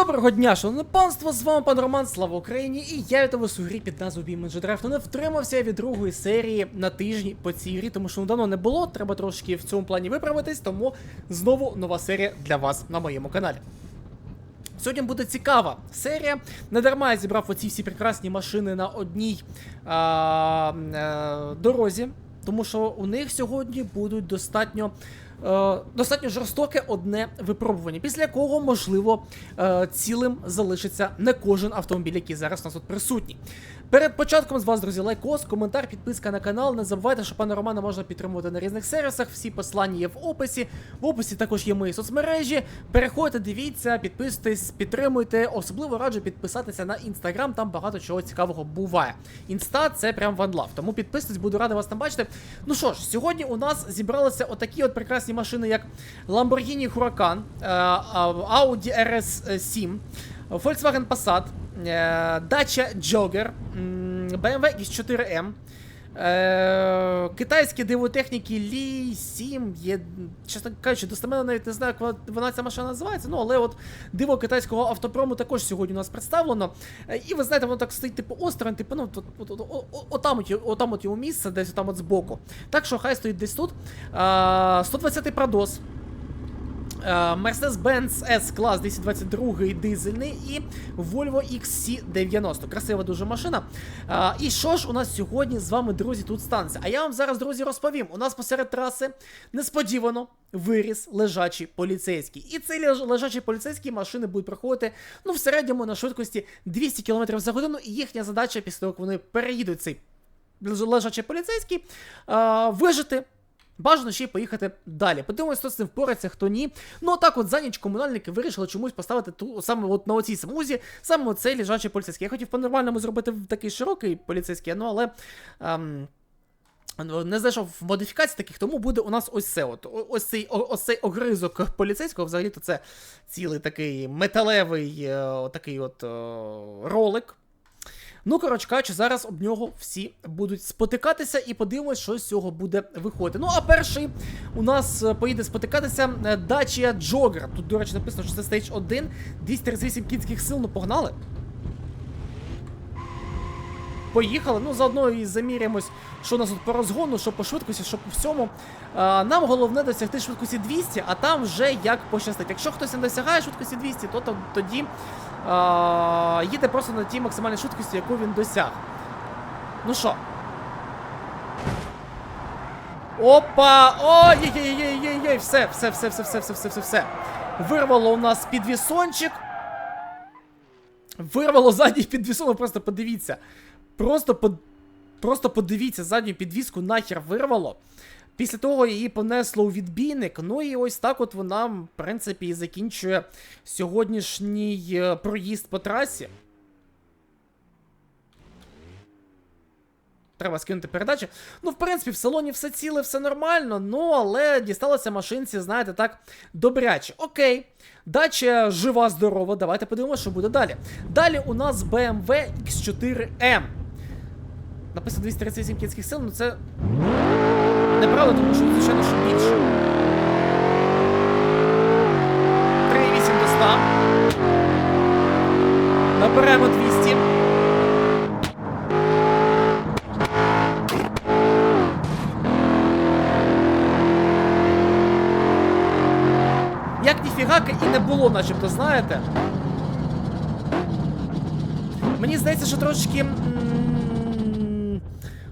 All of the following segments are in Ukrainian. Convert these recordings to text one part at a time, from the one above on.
Доброго дня, шановне панство, з вами пан Роман, слава Україні, і я вітаю вас у грі під назвою Beam Draft. Не втримався від другої серії на тижні по цій грі, тому що ну, давно не було, треба трошки в цьому плані виправитись, тому знову нова серія для вас на моєму каналі. Сьогодні буде цікава серія. Не дарма я зібрав оці всі прекрасні машини на одній а, а, дорозі, тому що у них сьогодні будуть достатньо. Е, Достатньо жорстоке одне випробування, після якого, можливо, е, цілим залишиться не кожен автомобіль, який зараз у нас тут присутній. Перед початком з вас, друзі, лайкос, коментар, підписка на канал. Не забувайте, що пана Романа можна підтримувати на різних сервісах. Всі послання є в описі. В описі також є мої соцмережі. Переходьте, дивіться, підписуйтесь, підтримуйте. Особливо раджу підписатися на інстаграм, там багато чого цікавого буває. Інста це прям ванлав. Тому підписуйтесь, буду радий вас там бачити. Ну що ж, сьогодні у нас зібралися отакі от прекрасні машини, як Lamborghini Huracan, е, Audi RS7, Volkswagen Passat, е, Dacia Jogger, BMW X4M. Е, китайські дивотехніки Лі 7 є, чесно кажучи, достеменно навіть не знаю, як вона- ця машина називається. Ну, але от диво китайського автопрому також сьогодні у нас представлено. Е, і ви знаєте, воно так стоїть типу осторонь, типу, ну, от, от, от, от, от, отам, от, отам от його місце, десь там от збоку. Так що хай стоїть десь тут. Е, 120-й Прадос. Е, Mercedes-Benz S-клас 222 дизельний і Volvo XC90. Красива дуже машина. Е, І що ж у нас сьогодні з вами, друзі, тут станеться? А я вам зараз, друзі, розповім. У нас посеред траси несподівано виріс лежачий поліцейський. І цей леж- лежачий поліцейський машини будуть проходити ну, в середньому на швидкості 200 км за годину. І їхня задача, після того, як вони переїдуть цей лежачий поліцейський, е, вижити. Бажано ще й поїхати далі. Подивимось, хто з цим впорається, хто ні. Ну так от за ніч комунальники вирішили чомусь поставити ту саме от на оцій смузі, саме оцей лежачий поліцейський. Я хотів по-нормальному зробити такий широкий поліцейський, ну але. Ем, ну, не знайшов модифікацій таких, тому буде у нас ось це. От, ось цей, ось цей огризок поліцейського, взагалі-то це цілий такий металевий е, такий от е, ролик. Ну, коротше кажучи, зараз об нього всі будуть спотикатися і подивимось, що з цього буде виходити. Ну, а перший у нас е, поїде спотикатися Дачія Джогер. Тут, до речі, написано, що це стейдж 1, 238 кінських сил, ну погнали. Поїхали. Ну, заодно і заміряємось, що у нас тут по розгону, що по швидкості, що по всьому. А, нам головне досягти швидкості 200, а там вже як пощастить. Якщо хтось не досягає швидкості 200, то, то тоді а, їде просто на тій максимальній швидкості, яку він досяг. Ну що? Опа! Ой-ой-ой-ой-ой-ой! Все, все, все, все, все, все, все, все, все. Вирвало у нас підвісончик. Вирвало задній підвісок, ви просто подивіться. Просто под... Просто подивіться, задню підвіску нахер вирвало. Після того її понесло у відбійник. Ну і ось так от вона, в принципі, і закінчує сьогоднішній е, проїзд по трасі. Треба скинути передачі. Ну, в принципі, в салоні все ціле, все нормально, ну але дісталося машинці, знаєте, так, добряче. Окей. Дача жива, здорова. Давайте подивимося, що буде далі. Далі у нас BMW X4M. Написано 238 кінських сил, ну це. Неправда, тому що, звичайно, що більше. 3,8 до 100. Наберемо 200. Як ніфігаки і не було, начебто, знаєте. Мені здається, що трошки.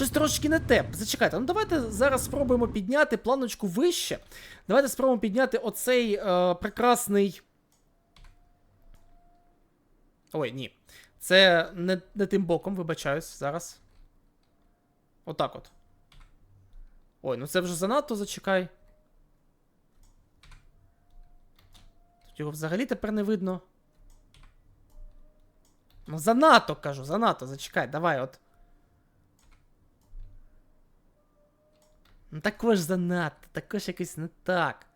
Щось трошки не те. Зачекайте, ну давайте зараз спробуємо підняти планочку вище. Давайте спробуємо підняти оцей е, прекрасний. Ой, ні. Це не, не тим боком, вибачаюсь, зараз. Отак от. Ой, ну це вже занадто зачекай. Тут його взагалі тепер не видно. Ну, занадто кажу, занадто, зачекай, давай, от. Ну також занадто, також якось не так.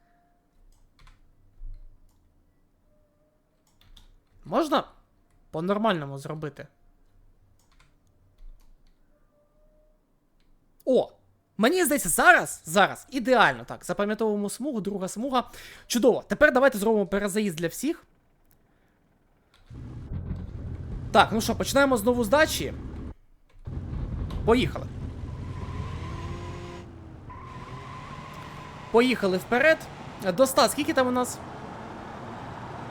Можна по-нормальному зробити? О! Мені здається, зараз, зараз, ідеально так. Запам'ятовуємо смугу, друга смуга. Чудово. Тепер давайте зробимо перезаїзд для всіх. Так, ну що, починаємо знову з дачі. Поїхали. Поїхали вперед. До 100, скільки там у нас?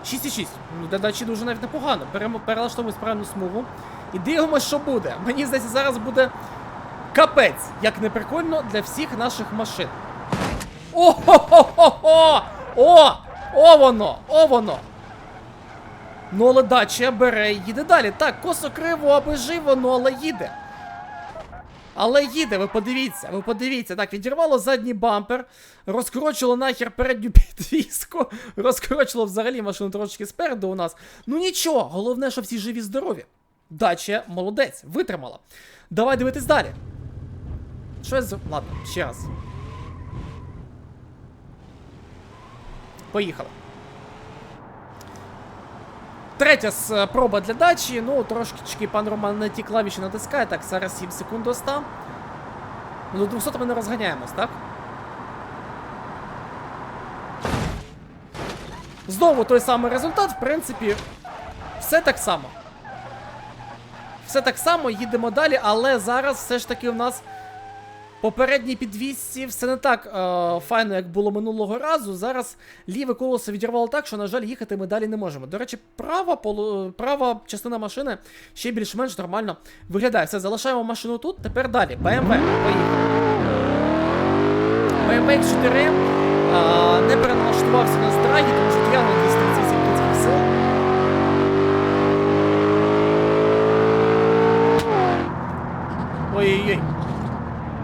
6,6. Ну, для дачі дуже навіть непогано. Беремо, перелаштовуємо справну смугу. І дивимося, що буде. Мені здається, зараз буде капець, як не прикольно для всіх наших машин. О-хо-хо-хо-хо! О! О воно! О воно! Ну, але дача бере і їде далі. Так, косо криво, аби живо, ну але їде. Але їде, ви подивіться, ви подивіться. Так, відірвало задній бампер, розкорочило нахер передню підвіску, розкорочило взагалі машину трошечки спереду у нас. Ну нічого, головне, що всі живі здорові. Дача молодець, витримала. Давай дивитись далі. Що я з. Ладно, ще раз. Поїхали. Третя с- проба для дачі. Ну, трошечки пан Роман на ті клавіші натискає. Так, зараз 7 секунд до 100. Ну, до 200 ми не розганяємось, так? Знову той самий результат, в принципі, все так само. Все так само, їдемо далі, але зараз все ж таки у нас попередній підвісці все не так е, файно, як було минулого разу. Зараз ліве колесо відірвало так, що, на жаль, їхати ми далі не можемо. До речі, права, полу... права частина машини ще більш-менш нормально виглядає. Все, залишаємо машину тут, тепер далі. BMW, поїхали. BMW X4 е, не переналаштувався на здрагі, тому що я на 238 кінських сил. Ой-ой-ой.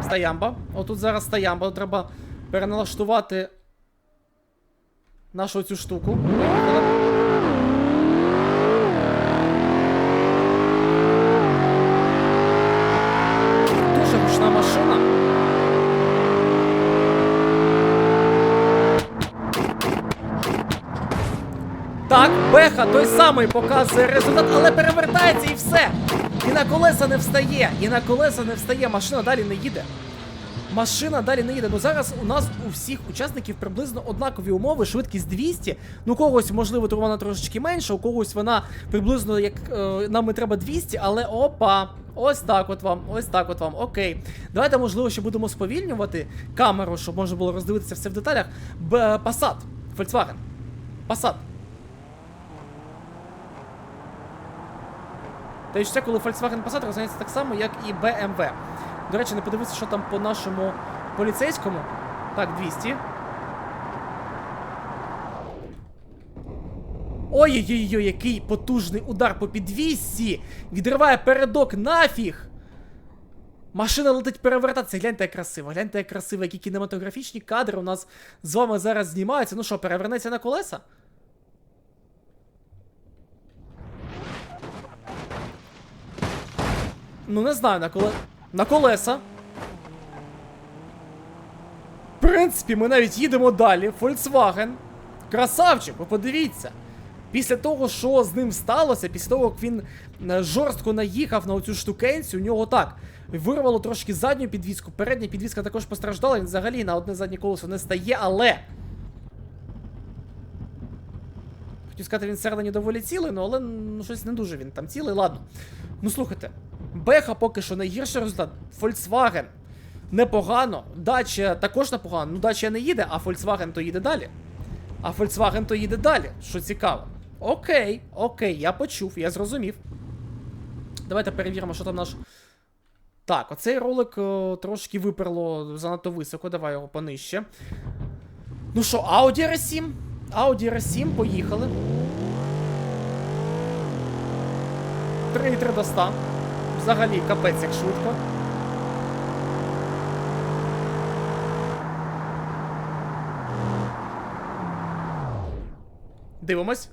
Стоямба. Отут зараз стоямба. Треба переналаштувати нашу цю штуку. Поїхали. Дуже гучна машина. Так, Беха той самий показує результат, але перевертається і все. І на колеса не встає. І на колеса не встає. Машина далі не їде. Машина далі не їде. Ну зараз у нас у всіх учасників приблизно однакові умови, швидкість 200. Ну, когось, можливо, то вона трошечки менша, у когось вона приблизно як е, нам і треба 200, але опа. Ось так от вам, ось так от вам. Окей. Давайте, можливо, ще будемо сповільнювати камеру, щоб можна було роздивитися все в деталях. Б, Passat. Volkswagen. Passat. Та й ще коли Volkswagen Passat розганяється так само, як і BMW. До речі, не подивитися, що там по нашому поліцейському. Так, 200. Ой-ой-ой, який потужний удар по підвісці! Відриває передок нафіг! Машина летить перевертатися. Гляньте, як красиво, гляньте, як красиво, які кінематографічні кадри у нас з вами зараз знімаються. Ну що, перевернеться на колеса? Ну, не знаю, на коле... На колеса. В принципі, ми навіть їдемо далі. Volkswagen. Красавчик, ви подивіться. Після того, що з ним сталося, після того, як він е, жорстко наїхав на оцю штукенцію, у нього так. Вирвало трошки задню підвіску, передня підвіска також постраждала, він взагалі на одне заднє колесо не стає, але. Хотів сказати, він всередині доволі цілий, ну але ну, щось не дуже він там цілий, ладно. Ну слухайте, Беха поки що найгірший результат. Volkswagen непогано. Дача також непогано. Ну, дача не їде, а Volkswagen то їде далі. А Volkswagen то їде далі, що цікаво. Окей, окей, я почув, я зрозумів. Давайте перевіримо, що там наш. Так, оцей ролик о, трошки виперло занадто високо, давай його понижче. Ну що, Audi R7? Audi R7, поїхали. 3,3 до 100. Взагалі капець як швидко. Дивимось.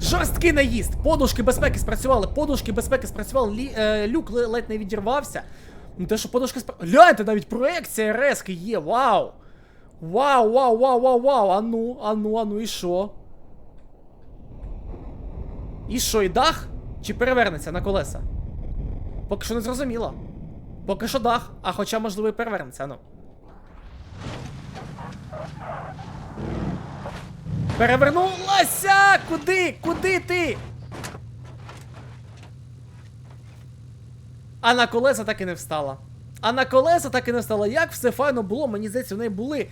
Жорсткий наїзд! Подушки безпеки спрацювали, подушки безпеки спрацювали, лі, е, люк ле- ледь не відірвався. Ну те, що подушки спрацювали. Гляньте, навіть проекція резки є, вау! Вау, вау, вау, вау, вау! Ану, ану, ану, і що? І що, і дах? Чи перевернеться на колеса? Поки що не зрозуміло. Поки що дах, а хоча, можливо, і перевернеться, ну. Перевернулася! Куди? Куди ти? А на колеса так і не встала. А на колеса так і не встала. Як все файно було, мені здається, в неї були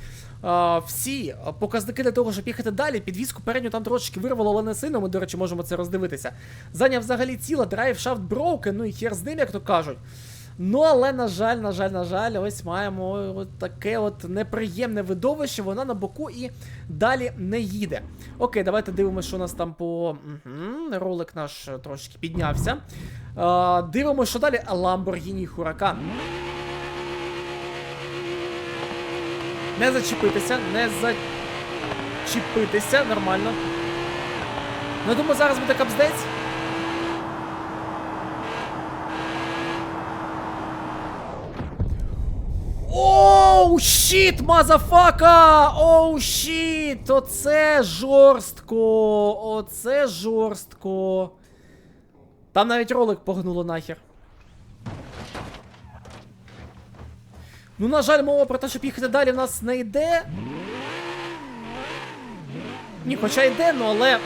всі показники для того, щоб їхати далі. Підвізку передню там трошечки вирвало, але не сильно. Ми, до речі, можемо це роздивитися. Заня взагалі ціла, драйв шафт броукен, ну і хер з ним, як то кажуть. Ну, але, на жаль, на жаль, на жаль, ось маємо от таке от неприємне видовище, вона на боку і далі не їде. Окей, давайте дивимося, що у нас там по. Угу, ролик наш трошки піднявся. А, дивимося, що далі. Lamborghini Huracan. Не зачепитися, не зачепитися, нормально. Ну, думаю, зараз буде капздець. Оу, щіт, мазафака! Оу, щіт! Оце жорстко! Оце жорстко. Там навіть ролик погнуло нахер. Ну, на жаль, мова про те, щоб їхати далі в нас не йде. Ні, хоча йде, ну але.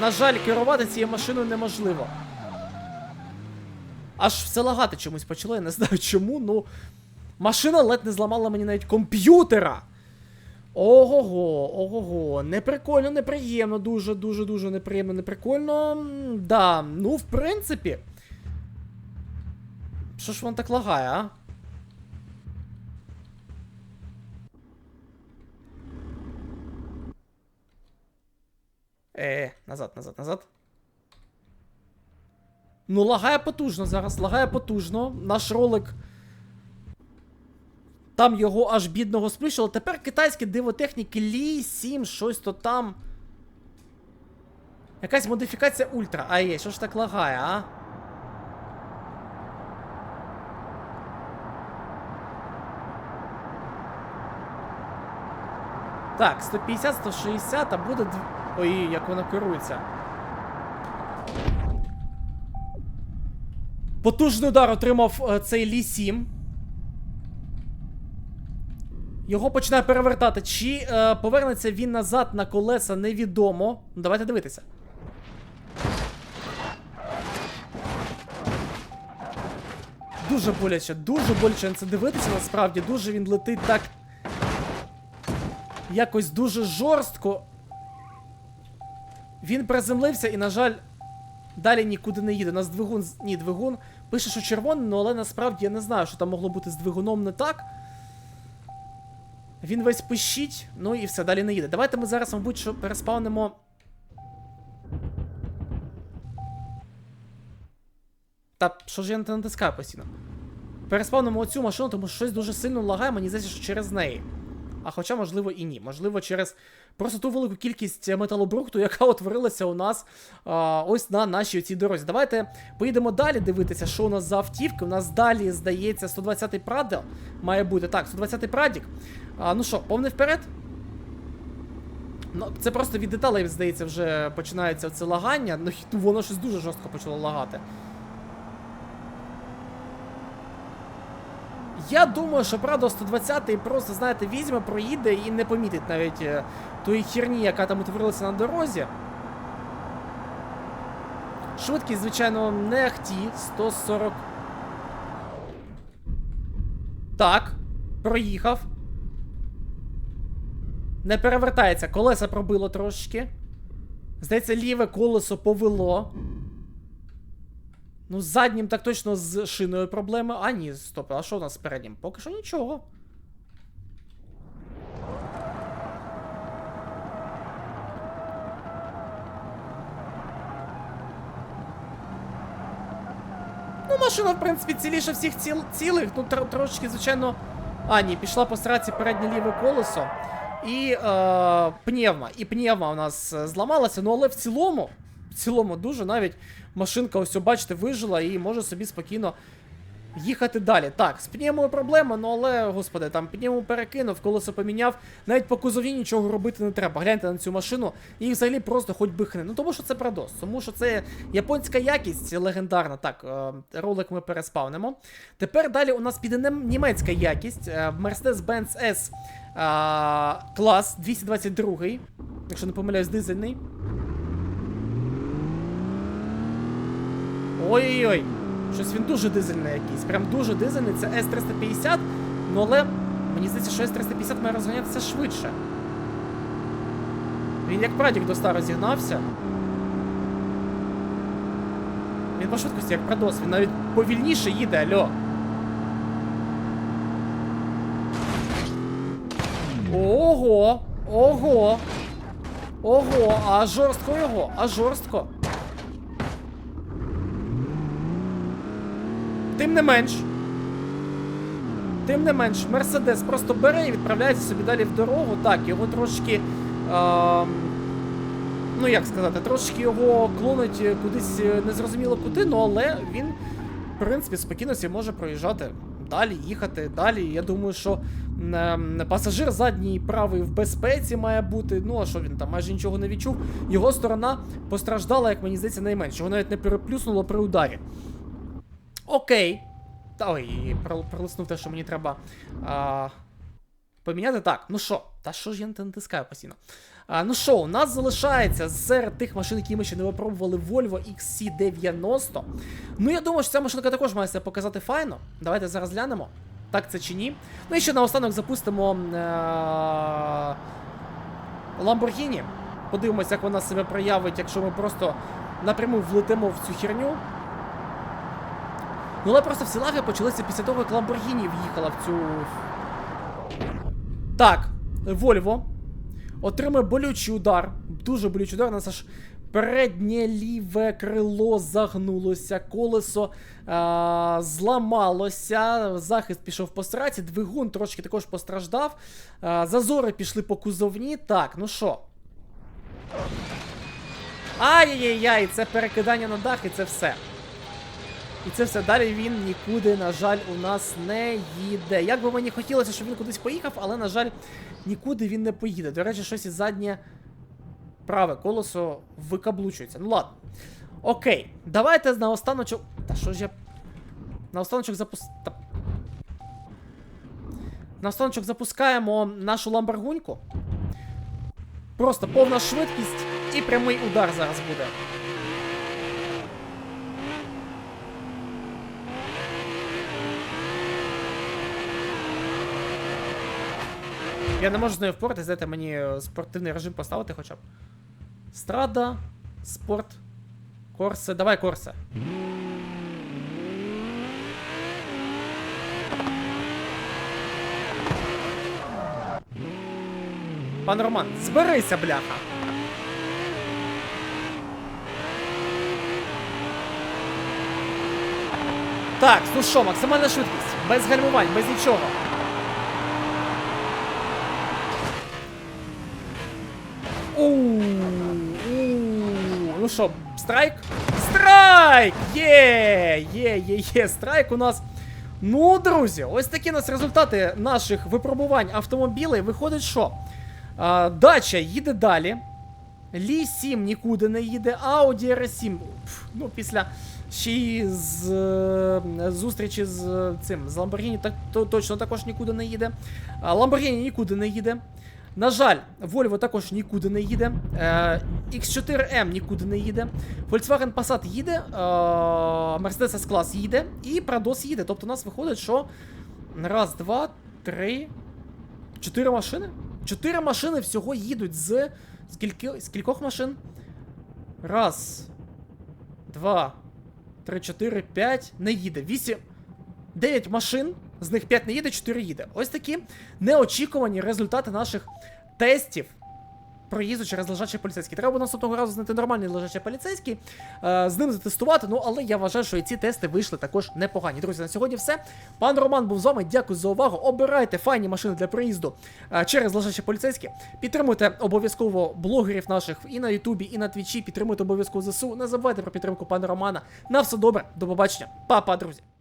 На жаль, керувати цією машиною неможливо. Аж все лагати чомусь почало, я не знаю чому, ну. Машина ледь не зламала мені навіть комп'ютера. Ого-го, ого-го. Неприкольно, неприємно, дуже, дуже, дуже неприємно, неприкольно. Да, ну, в принципі. Що ж воно так лагає, а? Е, назад, назад, назад. Ну, лагає потужно зараз, лагає потужно. Наш ролик. Там його аж бідного сплющило. Тепер китайські дивотехніки Лі 7, щось то там. Якась модифікація ультра. А є, що ж так лагає, а? Так, 150, 160, а буде. Ой, як вона керується. Потужний удар отримав е, цей Лі 7. Його починає перевертати. Чи е, повернеться він назад на колеса, невідомо. Ну, давайте дивитися. Дуже боляче, дуже боляче на це дивитися, насправді. Дуже він летить так. Якось дуже жорстко. Він приземлився і, на жаль, далі нікуди не їде. У нас двигун. Ні, двигун пише, що червоний, ну але насправді я не знаю, що там могло бути з двигуном не так. Він весь пищить, ну і все, далі не їде. Давайте ми зараз, мабуть, що переспавнимо. Та що ж я не натискаю постійно? Переспавнимо оцю машину, тому що щось дуже сильно лагає, мені здається, що через неї. А хоча, можливо, і ні. Можливо, через просто ту велику кількість металобрухту, яка утворилася у нас а, ось на нашій цій дорозі. Давайте поїдемо далі дивитися, що у нас за автівки. У нас далі, здається, 120-й Прадо має бути. Так, 120-й Прадік. А, ну що, повний вперед? Ну, це просто від деталей, здається, вже починається це лагання. Ну, воно щось дуже жорстко почало лагати. Я думаю, що Прадо 120-й просто, знаєте, візьме, проїде і не помітить навіть е, тої херні, яка там утворилася на дорозі. Швидкість, звичайно, не ахті. 140. Так, проїхав. Не перевертається, колеса пробило трошечки. Здається, ліве колесо повело. Ну, з заднім так точно з шиною проблеми. А, ні, стоп, а що у нас з переднім? Поки що нічого. Ну, машина, в принципі, ціліша всіх ціл цілих. Ну, тр трошечки, звичайно. А, ні, пішла по сраці переднє ліве колесо. І е, пневма. І пневма у нас е, зламалася, ну але в цілому, цілому, дуже навіть машинка, ось, бачите, вижила і може собі спокійно їхати далі. Так, з пневмою проблема, ну але, господи, там пневму перекинув, колесо поміняв. Навіть по кузові нічого робити не треба. Гляньте на цю машину і взагалі просто хоч би хни. Ну тому що це Прадос, тому що це японська якість легендарна. Так, е, ролик ми переспавнимо. Тепер далі у нас піде німецька якість. е, Mercedes-Benz S е, клас 222, якщо не помиляюсь, дизельний. Ой-ой-ой. Щось він дуже дизельний якийсь. Прям дуже дизельний. Це С-350. Ну але мені здається, що С-350 має розганятися швидше. Він як прадік до ста розігнався. Він по швидкості як продос, він навіть повільніше їде, альо. Ого! Ого! Ого! А жорстко його! А жорстко! Тим не менш. Тим не менш, Мерседес просто бере і відправляється собі далі в дорогу. Так, його трошки. Е, ну як сказати, трошки його клонить кудись е, незрозуміло куди, ну але він, в принципі, спокійно собі може проїжджати далі, їхати далі. Я думаю, що е, пасажир задній правий в безпеці має бути. Ну, а що він там майже нічого не відчув. Його сторона постраждала, як мені здається, найменше. Його навіть не переплюснуло при ударі. Окей. Ой, пролиснув те, що мені треба а, поміняти. Так, ну що, та що ж я не натискаю постійно? А, ну що, у нас залишається серед тих машин, які ми ще не випробували Volvo XC90. Ну, я думаю, що ця машинка також має себе показати файно. Давайте зараз глянемо. Так це чи ні. Ну і ще наостанок запустимо е- Lamborghini. Подивимося, як вона себе проявить, якщо ми просто напряму влетимо в цю херню. Ну, але просто всі лаги почалися після того, як Lamborghini в'їхала в цю. Так, Volvo отримує болючий удар. Дуже болючий удар. У нас аж переднє ліве крило загнулося, колесо а, зламалося, захист пішов по сраці, двигун трошки також постраждав. А, зазори пішли по кузовні. Так, ну що. Ай-яй-яй, це перекидання на дах і це все. І це все далі він нікуди, на жаль, у нас не їде. Як би мені хотілося, щоб він кудись поїхав, але, на жаль, нікуди він не поїде. До речі, щось із заднє праве колесо викаблучується. Ну ладно. Окей, давайте наостаночок. Та що ж я. Наостаночок запус... Та... Наостаночок запускаємо нашу ламбаргуньку. Просто повна швидкість і прямий удар зараз буде. Я не можу з нею впоратись, дайте мені е, спортивний режим поставити хоча б. Страда, спорт, корсе. Давай корсе. Пан Роман, зберися, бляха. Так, ну що, максимальна швидкість. Без гальмувань, без нічого. Ну що, страйк? Страйк! Є! Є, є, є, страйк у нас. Ну, друзі, ось такі у нас результати наших випробувань автомобілів. Виходить, що а, дача їде далі. Лі 7 нікуди не їде, Audi RS7. Ну, після ще й з е, зустрічі з е, цим з Lamborghini так, то, точно також нікуди не їде. Lamborghini нікуди не їде. На жаль, Volvo також нікуди не їде. Е, X4M нікуди не їде. Volkswagen Passat їде, е, Mercedes S-Class їде і Prados їде. Тобто у нас виходить, що раз, два, три, чотири машини. Чотири машини всього їдуть з. Скільки, з кількох машин? Раз, два, три, чотири, п'ять. Не їде. Вісім. 9 машин, з них 5 не їде, 4 їде. Ось такі неочікувані результати наших тестів проїзду через лежачий поліцейський. Треба наступного разу знайти нормальний лежачий поліцейський, е, з ним затестувати. Ну, але я вважаю, що і ці тести вийшли також непогані. Друзі, на сьогодні все. Пан Роман був з вами. Дякую за увагу. Обирайте файні машини для проїзду е, через лежачі поліцейські. Підтримуйте обов'язково блогерів наших і на Ютубі, і на Твічі. Підтримуйте обов'язково ЗСУ. Не забувайте про підтримку пана Романа. На все добре, до побачення. Па-па, друзі.